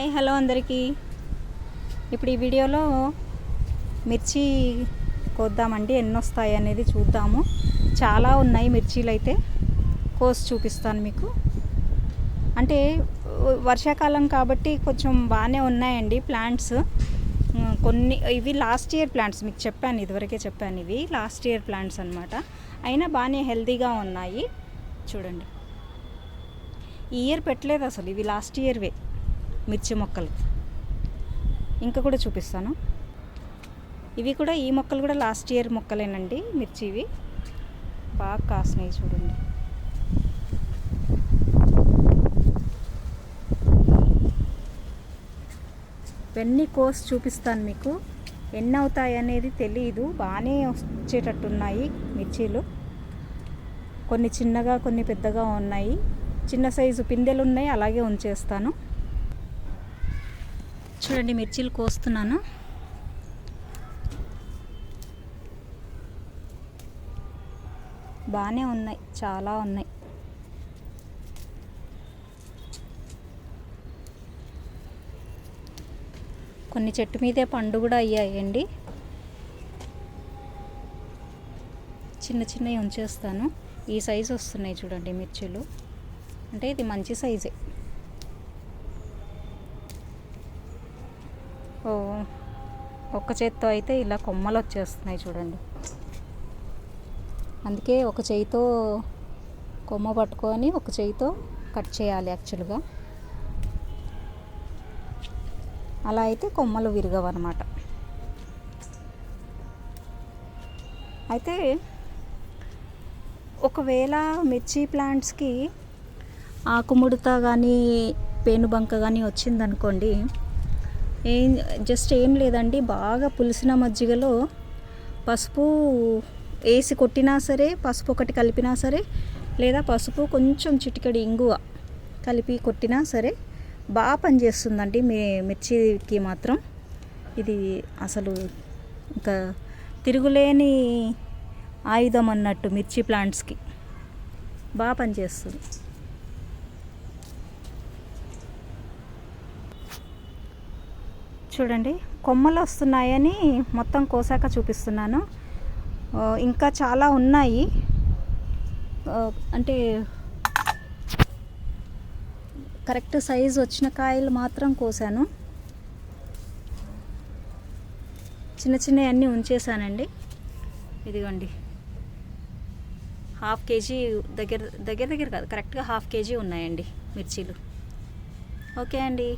Hi hello అందరికీ. ఇప్పుడు ఈ వీడియోలో మిర్చి కోద్దామండి ఎన్ని వస్తాయి అనేది చూద్దాము. చాలా ఉన్నాయి మిర్చీలు అయితే కోసి చూపిస్తాను మీకు. అంటే వర్షాకాలం కాబట్టి కొంచెం బాగానే ఉన్నాయండి ప్లాంట్స్. కొన్ని ఇవి లాస్ట్ ఇయర్ ప్లాంట్స్ మీకు చెప్పాను ఇదివరకే చెప్పాను ఇవి. లాస్ట్ ఇయర్ ప్లాంట్స్ అనమాట అయినా బాగానే హెల్తీగా ఉన్నాయి. చూడండి. ఈ ఇయర్ పెట్టలేదు అసలు ఇవి లాస్ట్ ఇయర్వే. మిర్చి మొక్కలు. ఇంకా కూడా చూపిస్తాను. ఇవి కూడా ఈ మొక్కలు కూడా లాస్ట్ ఇయర్ మొక్కలేనండి మిర్చి ఇవి. బాగా కాసినాయి చూడండి. ఇవన్నీ కోసి చూపిస్తాను మీకు. ఎన్ని అవుతాయి అనేది తెలియదు బాగానే వచ్చేటట్టున్నాయి మిర్చీలు. కొన్ని చిన్నగా కొన్ని పెద్దగా ఉన్నాయి. చిన్న సైజు పిందెలు ఉన్నాయి అలాగే ఉంచేస్తాను. చూడండి మిర్చీలు కోస్తున్నాను. బాగానే ఉన్నాయి చాలా ఉన్నాయి. కొన్ని చెట్టు మీదే పండు కూడా అయ్యాయండి. చిన్న చిన్నవి ఉంచేస్తాను. ఈ సైజు వస్తున్నాయి చూడండి మిర్చీలు. అంటే ఇది మంచి సైజే. ఒక్క చేత్తో అయితే ఇలా కొమ్మలు వచ్చేస్తున్నాయి చూడండి. అందుకే ఒక చేయితో కొమ్మ పట్టుకొని ఒక చేయితో కట్ చేయాలి యాక్చువల్గా. అలా అయితే కొమ్మలు విరగవన్నమాట. అయితే ఒకవేళ మిర్చి ప్లాంట్స్కి ఆకుముడత కానీ పేనుబంక కానీ వచ్చిందనుకోండి ఏం జస్ట్ ఏం లేదండి. బాగా పులిసిన మజ్జిగలో పసుపు వేసి కొట్టినా సరే పసుపు ఒకటి కలిపినా సరే లేదా పసుపు కొంచెం చిటికెడు ఇంగువ కలిపి కొట్టినా సరే బాగా పనిచేస్తుందండి మీ మిర్చికి మాత్రం. ఇది అసలు ఇంకా తిరుగులేని ఆయుధం అన్నట్టు మిర్చి ప్లాంట్స్కి. బాగా పనిచేస్తుంది. చూడండి కొమ్మలు వస్తున్నాయని మొత్తం కోసాక చూపిస్తున్నాను. ఇంకా చాలా ఉన్నాయి. అంటే కరెక్ట్ సైజ్ వచ్చిన కాయలు మాత్రం కోసాను. చిన్న చిన్నవి అన్నీ ఉంచేసానండి ఇదిగోండి. హాఫ్ కేజీ దగ్గర దగ్గర దగ్గర కాదు కరెక్ట్గా హాఫ్ కేజీ ఉన్నాయండి మిర్చీలు. ఓకే అండి.